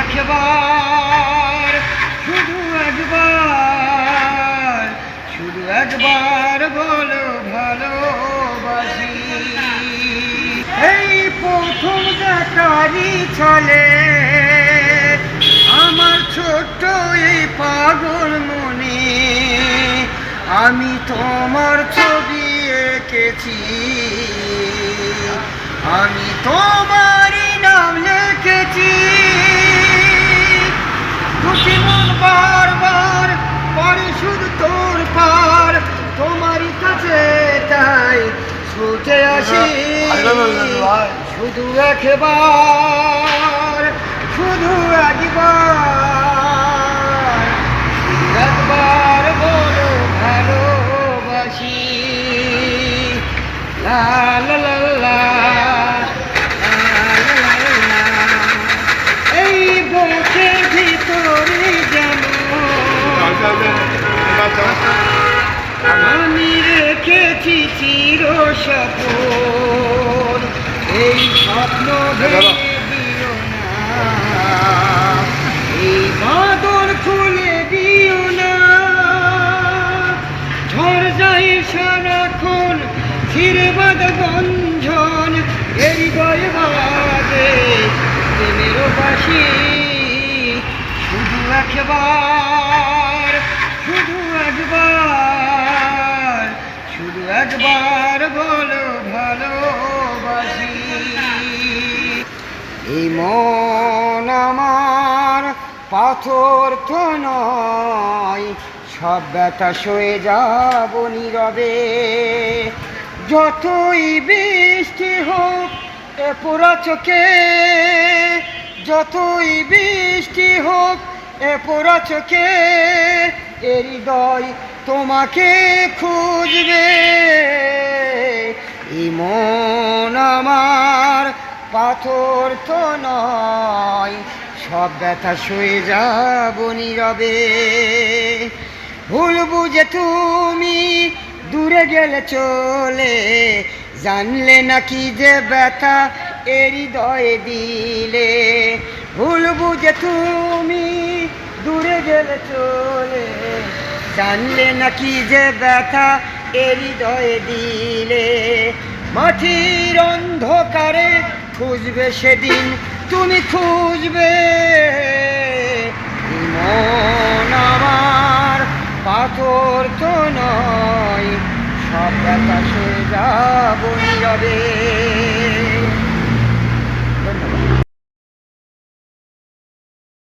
একবার, শুধু একবার শুধু একবার বলো ভালোবাসি। এই প্রথম দেখারি চলে, আমার ছোট্ট এই পাগল মনে। আমি তোমার ছবি এঁকেছি, আমি তোমারই ছুটে আসি শুধু একবার শুধু একবার। একবার বলো ভালোবাসি। লা লা। এই বুকের ভিতরে যেমন আমি রেখেছি সপন এই স্বপ্ন দিও না এই বাদর খুলে দিও না। ঝড় যাই সারাক্ষণ ছিঁড়ে বাদ গঞ্জন এই বয়ে বাদে প্রেমেরও বাসি শুধু একবার। এই মন আমার পাথর তো নয়, সব ব্যথা সয়ে যাব নীরবে। যতই বৃষ্টি হোক, এ পোড়া চোখে, যতই বৃষ্টি হোক, এ পোড়া চোখে, এ হৃদয় তোমাকে খুঁজবে। এই মন আমার পাথর তো নয়, সব ব্যথা শুয়ে যাব নীরবে। ভুল বুঝে তুমি দূরে গেলে চলে, জানলে নাকি যে ব্যথা এ হৃদয়ে দিলে। ভুল বুঝে তুমি দূরে গেলে চলে, জানলে নাকি যে ব্যথা এ হৃদয়ে দিলে। মাটির অন্ধকারে খুঁজবে সেদিন তুমি খুঁজবে। মন আমার পাথর তো নয় সব ব্যথা সে যাব। নীরবে